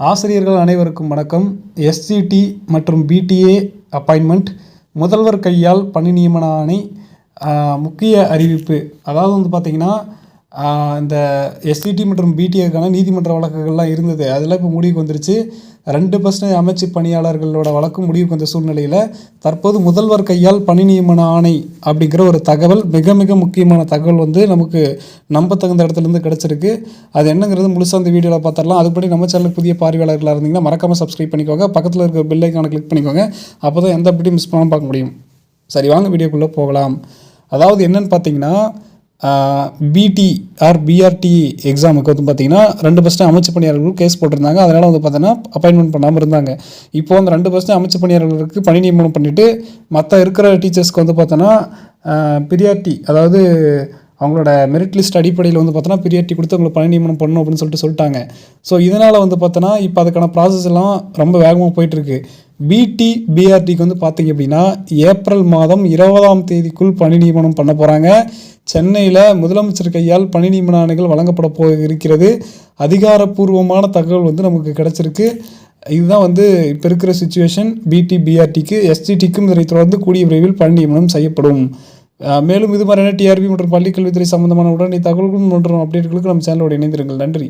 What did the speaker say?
ஆசிரியர்கள் அனைவருக்கும் வணக்கம். எஸ்சிடி மற்றும் பிடிஏ அப்பாயின்மெண்ட் முதல்வர் கையால் பணி நியமன ஆணை முக்கிய அறிவிப்பு. அதாவது வந்து பார்த்திங்கன்னா இந்த எஸ்சிடி மற்றும் பிடிஏக்கான நீதிமன்ற வழக்குகள்லாம் இருந்தது. அதெல்லாம் இப்போ முடிவுக்கு வந்துருச்சு. ரெண்டு பர்சன்ட் அமைச்சு பணியாளர்களோட வழக்கும் முடிவுக்கு வந்த சூழ்நிலையில் தற்போது முதல்வர் கையால் பணி நியமன ஆணை அப்படிங்கிற ஒரு தகவல் மிக மிக முக்கியமான தகவல் வந்து நமக்கு நம்ப தகுந்த இடத்துலேருந்து கிடச்சிருக்கு. அது என்னங்கிறது முழுசாக அந்த வீடியோவில் பார்த்துடலாம் அதுபடி நம்ம சேனலுக்கு புதிய பார்வையாளர்களாக இருந்தீங்கன்னா மறக்காமல் சப்ஸ்கிரைப் பண்ணிக்கோங்க. பக்கத்தில் இருக்கிற பில்லைக்கான கிளிக் பண்ணிக்கோங்க. அப்போ தான் எந்த அப்படியும் மிஸ் பண்ணாமல் பார்க்க முடியும். சரி வாங்க வீடியோக்குள்ளே போகலாம். அதாவது என்னென்னு பார்த்தீங்கன்னா பிடி ஆர் பிஆர்டி எக்ஸாமுக்கு வந்து பார்த்தீங்கன்னா ரெண்டு பர்சன்ட் அமைச்சு பணியாளர்கள் கேஸ் போட்டிருந்தாங்க. அதனால் வந்து பார்த்தீங்கன்னா அப்பாயின்மெண்ட் பண்ணாமல் இருந்தாங்க. இப்போ அந்த ரெண்டு பர்சன்ட் அமைச்சு பணியாளர்களுக்கு பணி நியமனம் பண்ணிவிட்டு மற்ற இருக்கிற டீச்சர்ஸ்க்கு வந்து பார்த்தோன்னா பிரியாரிட்டி அதாவது அவங்களோட மெரிட் லிஸ்ட் அடிப்படையில் வந்து பார்த்தோன்னா பிரியாரிட்டி கொடுத்து அவங்களை பணி நியமனம் பண்ணணும் அப்படின்னு சொல்லிட்டு சொல்லிட்டாங்க. ஸோ இதனால் வந்து பார்த்தோன்னா இப்போ அதுக்கான ப்ராசஸ் எல்லாம் ரொம்ப வேகமாக போயிட்டுருக்கு பிடி பிஆர்டிக்கு வந்து பார்த்தீங்க அப்படின்னா ஏப்ரல் மாதம் இருபதாம் தேதிக்குள் பணி நியமனம் பண்ண போகிறாங்க சென்னையில் முதலமைச்சர் கையால் பணி நியமன வழங்கப்பட போ இருக்கிறது. அதிகாரப்பூர்வமான தகவல் வந்து நமக்கு கிடச்சிருக்கு. இதுதான் வந்து இப்போ இருக்கிற சுச்சுவேஷன் பிடி பிஆர்டிக்கு எஸ்டிடிக்கும் இதை தொடர்ந்து கூடிய விரைவில் பணி நியமனம் செய்யப்படும். மேலும் இது மாதிரியான டிஆர்பி மற்றும் பள்ளிக்கல்வித்துறை சம்பந்தமான உடனடி தகவல்கள் மற்றும் அப்டேட்களுக்கு நம்ம சேனலோடு இணைந்திருங்கள். நன்றி.